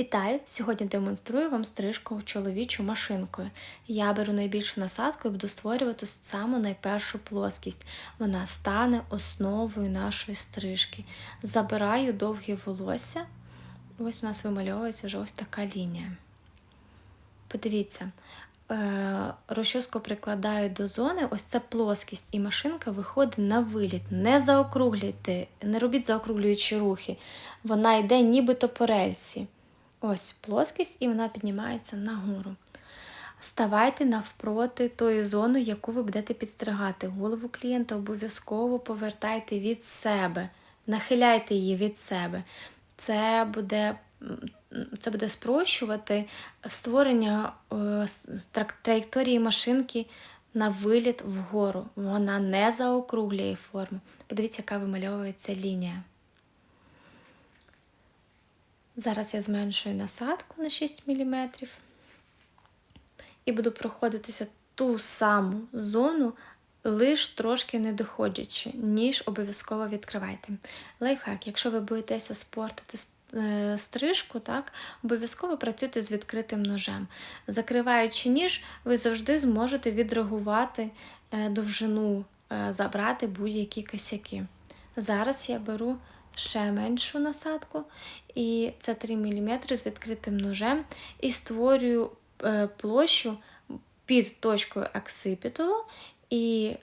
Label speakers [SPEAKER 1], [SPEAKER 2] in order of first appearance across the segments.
[SPEAKER 1] Вітаю! Сьогодні демонструю вам стрижку чоловічу машинкою. Я беру найбільшу насадку і буду створювати саму найпершу плоскість. Вона стане основою нашої стрижки. Забираю довге волосся. Ось у нас вимальовується вже ось така лінія. Подивіться, е, розчоску прикладаю до зони, ось ця плоскість, і машинка виходить на виліт. Не заокруглюйте, не робіть заокруглюючі рухи. Вона йде нібито по рельсі. Ось плоскість, і вона піднімається нагору. Ставайте навпроти тої зони, яку ви будете підстригати. Голову клієнта обов'язково повертайте від себе, нахиляйте її від себе. Це буде це буде спрощувати створення е, траєкторії машинки на виліт вгору. Вона не заокруглює форму. Подивіться, яка вимальовується лінія. Зараз я зменшую насадку на 6 мм і буду проходитися ту саму зону, лиш трошки не доходячи, ніж обов'язково відкривайте. Лайфхак, якщо ви боїтеся спортити е, стрижку, так, обов'язково працюйте з відкритим ножем. Закриваючи ніж, ви завжди зможете відреагувати е, довжину, е, забрати будь-які косяки. Зараз я беру ще меншу насадку, і це 3 мм з відкритим ножем, і створюю е, площу під точкою аксипітулу, і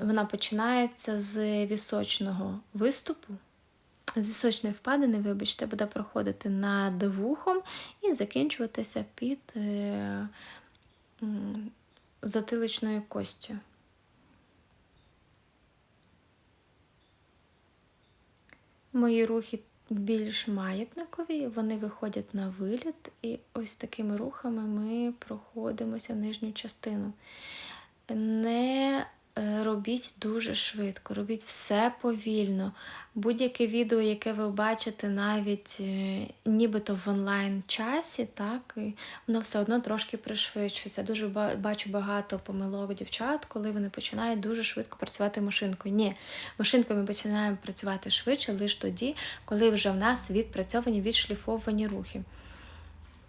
[SPEAKER 1] вона починається з вісочного виступу. З вісочної впадини, вибачте, буде проходити над вухом і закінчуватися під е, затиличною костю. Мої рухи більш маятникові, вони виходять на виліт, і ось такими рухами ми проходимося нижню частину. Не робіть дуже швидко, робіть все повільно. Будь-яке відео, яке ви бачите навіть е, нібито в онлайн-часі, так, воно все одно трошки пришвидшується. Дуже бачу багато помилок дівчат, коли вони починають дуже швидко працювати машинкою. Ні, машинкою ми починаємо працювати швидше лише тоді, коли вже в нас відпрацьовані, відшліфовані рухи.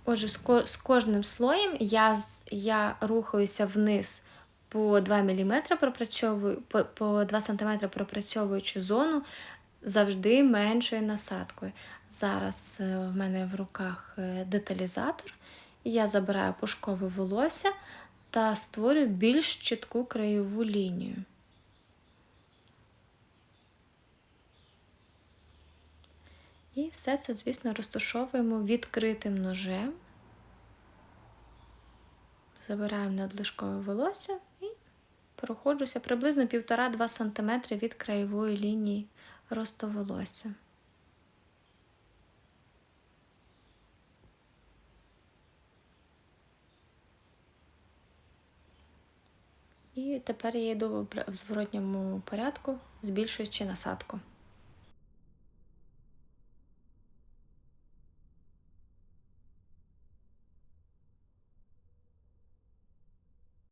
[SPEAKER 1] Отже, з кожним слоєм я я рухаюся вниз по 2 мм пропрацьовую, по, по 2 см пропрацьовуючи зону завжди меншою насадкою. Зараз е, в мене в руках е, деталізатор, я забираю пушкове волосся та створюю більш чітку краєву лінію. І все це, звісно, розташовуємо відкритим ножем. Забираємо надлишкове волосся і проходжуся приблизно 1,5-2 см від краєвої лінії росту волосся. І тепер я йду в зворотньому порядку, збільшуючи насадку.